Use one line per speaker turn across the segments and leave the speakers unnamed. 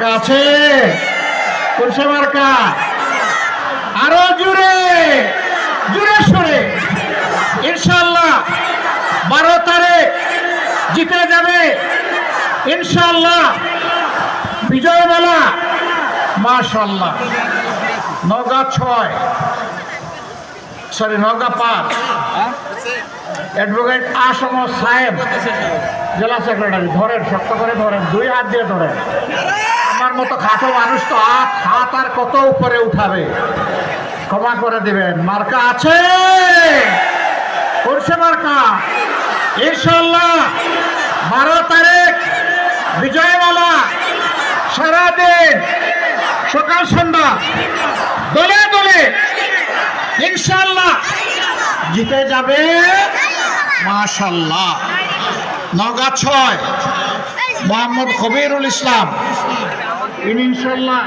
মার্কা আছে? কোনসে মার্কা? আরও জুড়ে জুড়ে সরে। ইনশাল্লাহ বারো তারিখ জিতে যাবে। ইনশাল্লাহ বিজয়বেলা মাশাল্লাহ নগা ছয়। সরি নগা পাঁচ। অ্যাডভোকেট আসম সাহেব, জেলা সেক্রেটারি। ধরেন, শক্ত করে ধরেন। দুই হাত দিয়ে ধরেন। আমার মতো খাটো মানুষ তো হাত আর কত উপরে উঠাবে? ক্ষমা করে দিবেন। মার্কা আছে? করছে মার্কা? ইনশাল্লাহ বারো তারিখ, বিজয়মালা। সারাদিন। সকাল সন্ধ্যা। দলে দলে। ইনশাল্লাহ জিতে যাবে? মাশাল্লাহ নগা ছয়। মোহাম্মদ কবিরুল ইসলাম। ইনি ইনশাল্লাহ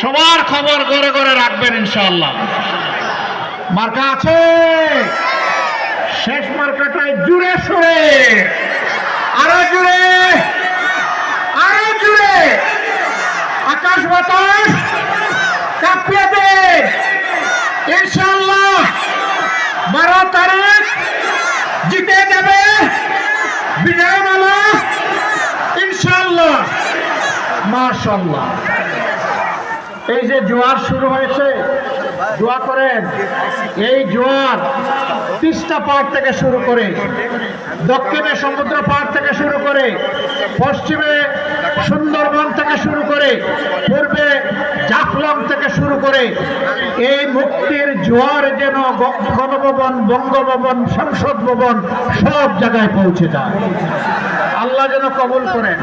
সবার খবর করে করে রাখবেন ইনশাল্লাহ মার্কা আছে? শেষ মার্কাটায় জুড়ে সুরে। আরও জুড়ে। আরও জুড়ে। আকাশ বাতাস কাঁপিয়ে দে ইনশাল্লাহ বারো তারিখ জিতে যাবে বিজয়মালা ইনশাল্লাহ এই যে জোয়ার শুরু হয়েছে, দোয়া করেন, এই জোয়ার তিস্তা পাহাড় থেকে শুরু করে, দক্ষিণে সমুদ্র পাহাড় থেকে শুরু করে, পশ্চিমে সুন্দরবন থেকে শুরু করে, পূর্বে জাফলং থেকে শুরু করে, এই মুক্তির জোয়ার যেন গণভবন, বঙ্গভবন, সংসদ ভবন সব জায়গায় পৌঁছে যায়। আল্লাহ যেন কবুল করেন।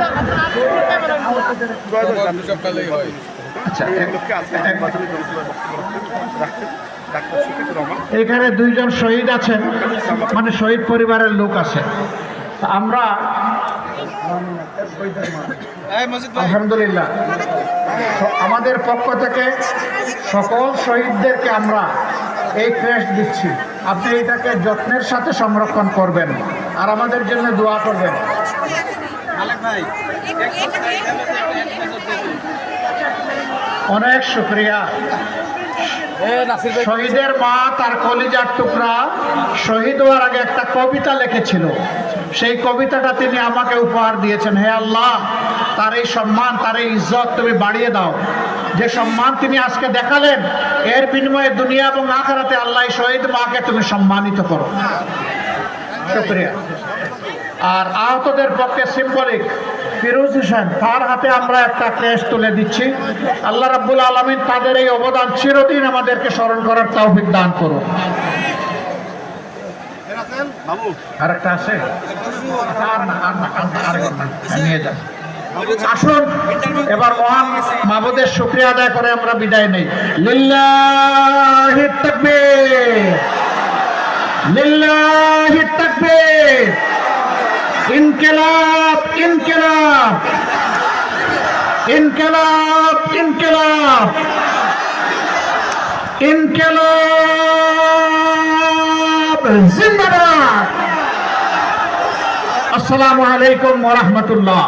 এখানে দুইজন শহীদ আছেন মানে শহীদ পরিবারের লোক আছে। আমরা আলহামদুলিল্লাহ, আমাদের পক্ষ থেকে সকল শহীদদেরকে আমরা এই ক্রেস্ট দিচ্ছি। আপনি এটাকে যত্নের সাথে সংরক্ষণ করবেন আর আমাদের জন্য দোয়া করবেন। অনেক শুক্রিয়া। শহীদের মা তার কলিজার টুকরা শহীদ হওয়ার আগে একটা কবিতা লিখেছিল। সেই কবিতাটা তিনি আমাকে উপহার দিয়েছেন। হে আল্লাহ তার এই সম্মান তার এই ইজ্জত তুমি বাড়িয়ে দাও। যে সম্মান তিনি আজকে দেখালেন এর বিনিময়ে দুনিয়া এবং আখেরাতে আল্লাহ শহীদ মাকে তুমি সম্মানিত করো। শুক্রিয়া। আর আহতদের পক্ষে সিম্বলিক ফিরোজ হোসেন, তার হাতে আমরা একটা ক্রেস তুলে দিচ্ছি। আল্লাহ রাব্বুল আলমিন তাদের এই অবদান চিরদিন আমাদেরকে স্মরণ করার তৌফিক দান করুন। আসুন, এবার মহান মাবুদের শুক্রিয়া আদায় করে আমরা বিদায় নেই। লিল্লাহি তাকবীর লিল্লাহি তাকবীর। ইনকিলাব ইনকেলাব। ইনকেলাব ইনকেলাব। ইনকেলাব। জিন্দাবাদ। আসসালামু আলাইকুম ওয়া রাহমাতুল্লাহ।